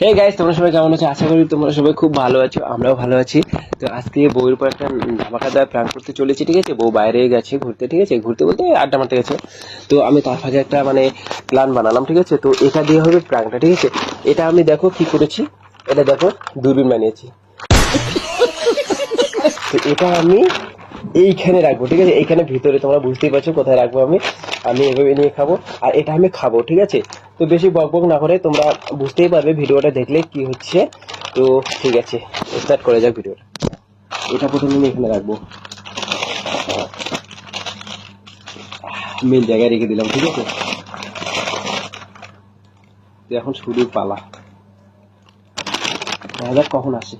Hey guys তোমরা সবাই কেমন আছো? আশা করি তোমরা সবাই খুব ভালো আছো, আমরাও ভালো আছি। তো আজকে বউয়ের উপর একটা ধামাকা দেওয়ার প্ল্যান করতে চলেছি, ঠিক আছে? বউ বাইরে গেছে ঘুরতে, ঠিক আছে? ঘুরতে বলতে আড্ডা মারতে গেছে। তো আমি তার ফাঁকে একটা মানে প্ল্যান বানালাম, ঠিক আছে? তো এটা দিয়ে হবে প্র্যাঙ্কটা ঠিক আছে? এটা আমি দেখো কি করেছি। এটা দেখো, দূরবীন বানিয়েছি। তো এটা আমি এইখানে রাখব, ঠিক আছে? এইখানে ভিতরে তোমরা বুঝতেই পারছ কোথায় রাখব আমি। আমি এভাবে নিয়ে খাব, আর এটা আমি খাব, ঠিক আছে? তো বেশি বক বক না করে তোমরা বুঝতেই পারবে ভিডিওটা দেখলে কি হচ্ছে। তো ঠিক আছে স্টার্ট করে যাক ভিডিওটা। এটা প্রথমে আমি এখানে রাখব। মেন জায়গায় রেখে দিলাম, ঠিক আছে? এখন শুরু পালা। দেখা যাক কখন আসে।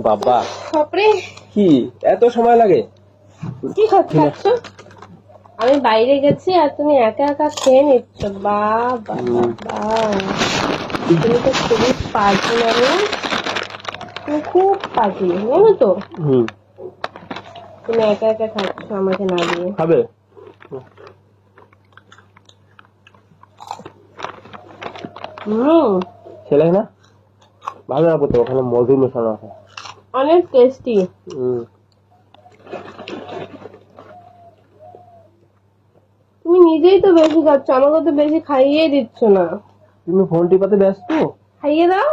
বাবা। বাপরে। কি? এত সময় লাগে? কি খাচ্ছ আমি বাইরে গেছি আর তুমি একা একা খেয়ে নিচ্ছ। বা বা বা, বা। তুমি তো খুবই পাজি না তুমি খুব পাজি জানো তো? তুমি একা একা খাচ্ছ আমাকে না দিয়ে। খাবে? হুম। খেলে না? ভালো লাগবে তো ওখানে মধু মেশানো আছে। অনেক টেস্টি হুম। তুমি নিজেই তো বেশি খাচ্ছ আমাকে তো বেশি খাইয়ে দিচ্ছ না। তুমি ফোন টিপাতে ব্যস্ত? খাইয়ে দাও।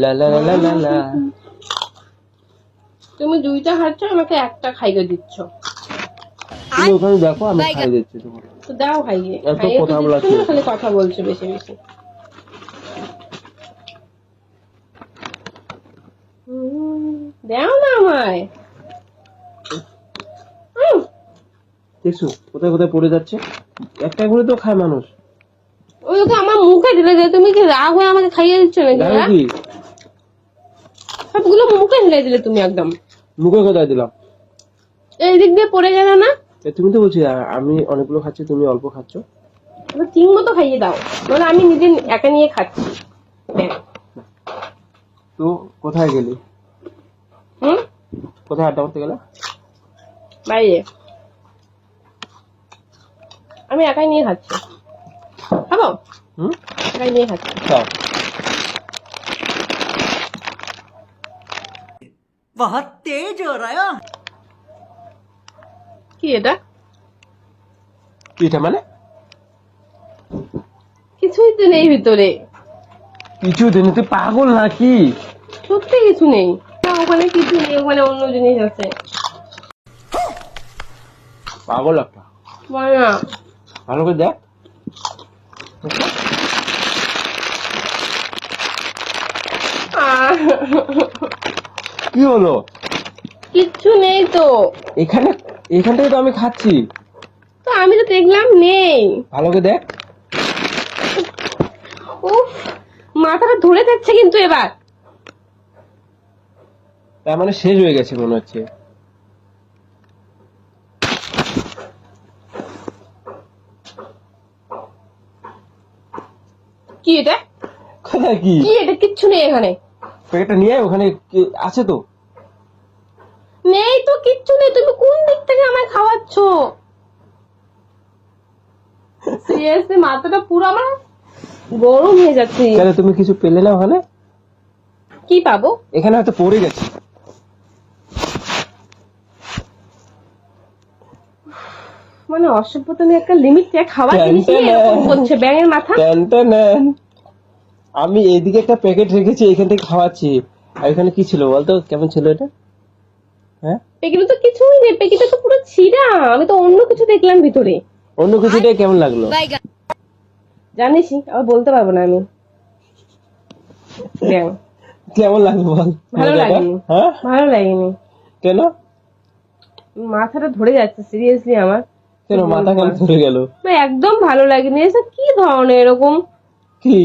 লা লা লা লা লা লা। তুমি দুইটা খাচ্ছ আমাকে একটা খাইয়ে দিচ্ছ। তুমি ওখানে দেখো আমি খাই দিচ্ছি তোমার তো দাও খাইয়ে। এত খাইয়ে কথা দিচ্ছ বলা না, কি? খালি কথা বলছো বেশি বেশি হুম, দাও না আমায়। দেখছ কোথায় কোথায় পড়ে যাচ্ছে? একটা করে তো খায় মানুষ। ওই ওকে আমার মুখে ঢেলে দিয়ে তুমি কি রাগ হয়ে আমাকে খাইয়ে দিচ্ছ নাকি হ্যাঁ? সবগুলো মুখে ঢেলে দিলে তুমি একদম। মুখে কোথায় দিলাম? এই দিক দিয়ে পড়ে গেল না? তুমি তো বলছি আমি অনেকগুলো খাচ্ছি তুমি অল্প খাচ্ছ। এবার ঠিক মতো খাইয়ে দাও। মানে আমি নিজে একা নিয়ে খাচ্ছি। তো কোথায় গেলি? কোথায় আড্ডা করতে গেলে বাইরে আমি একাই নিয়ে খাচ্ছি খাবো হুম একাই নিয়ে খাচ্ছি খাও बहुत तेज हो रहा है কি এটা পিঠা মানে কিছুই তো নেই ভিতরে কিছু দিন তুই পাগল নাকি সত্যি কিছু নেই না ওখানে কিছু নেই ওখানে অন্য জিনিস আছে। পাগল একটা। বল না। ভালো করে দেখ। কি হলো? কিচ্ছু নেই তো। এখানে এখান থেকে তো আমি খাচ্ছি। তো আমি তো দেখলাম নেই। ভালো করে দেখ। উফ মাথাটা ধরে যাচ্ছে কিন্তু এবার। তার মানে শেষ হয়ে গেছে মনে হচ্ছে। কি এটা? কোথায় কি? কি এটা? কিচ্ছু নেই এখানে। প্যাকেটটা নিয়ে আয়, ওখানে আছে তো? নেই তো কিচ্ছু নেই। তুমি কোন দিক থেকে আমায় খাওয়াচ্ছ? সিরিয়াসলি মাথাটা পুরো আমার গরম হয়ে যাচ্ছে। কেন তুমি কিছু পেলে না ওখানে? কি পাবো? এখানে হয়তো পড়ে গেছে। মানে অসভ্যতা একটা লিমিট খাওয়ার জানতে জিনিস এরকম করছে ব্যাঙের মাথা। আমি এইদিকে একটা প্যাকেট রেখেছি এখান থেকে খাওয়াচ্ছি। আর এখানে কি ছিল বলতো? কেমন ছিল এটা? হ্যাঁ? পেকিটা তো কিছুই নেই পেকিটা তো পুরো ছিঁড়া। আমি তো অন্য কিছু দেখলাম ভিতরে। অন্য কিছুটাই কেমন লাগল? জানিসই আবার বলতে পারব না আমি। কেমন লাগল বল? ভালো? লাগেনি। হ্যাঁ? ভালো লাগেনি। কেন? মাথাটা ধরে যাচ্ছে সিরিয়াসলি আমার। কেন মাথা গেল? একদম ভালো লাগেনি। এসব কি ধরনের এরকম? কি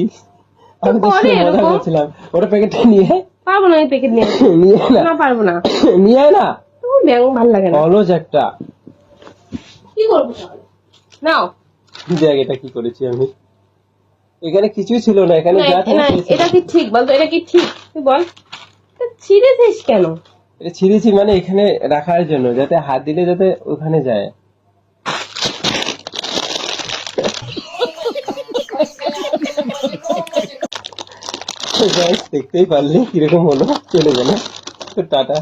আমি তো করে মজা করছিলাম ওটা প্যাকেটটা নিয়ে? পারব না আমি প্যাকেট নিয়ে। নিয়ে না। পারব না। নিয়ে না। তোমার ব্যাঙ ভালো লাগে না। অলজ একটা। কি করব? নাও। দেখ এটা কি করেছি আমি? এখানে কিছুই ছিল না এখানে যা এটা কি ঠিক? বলতো এটা কি ঠিক? তুই বল। ছিঁড়েছিস কেন? এটা ছিঁড়েছি মানে এখানে রাখার জন্য যাতে হাত দিলে যাতে ওখানে যায়। তো দেখতেই পারলে কীরকম হলো চলে গেল। তো টাটা।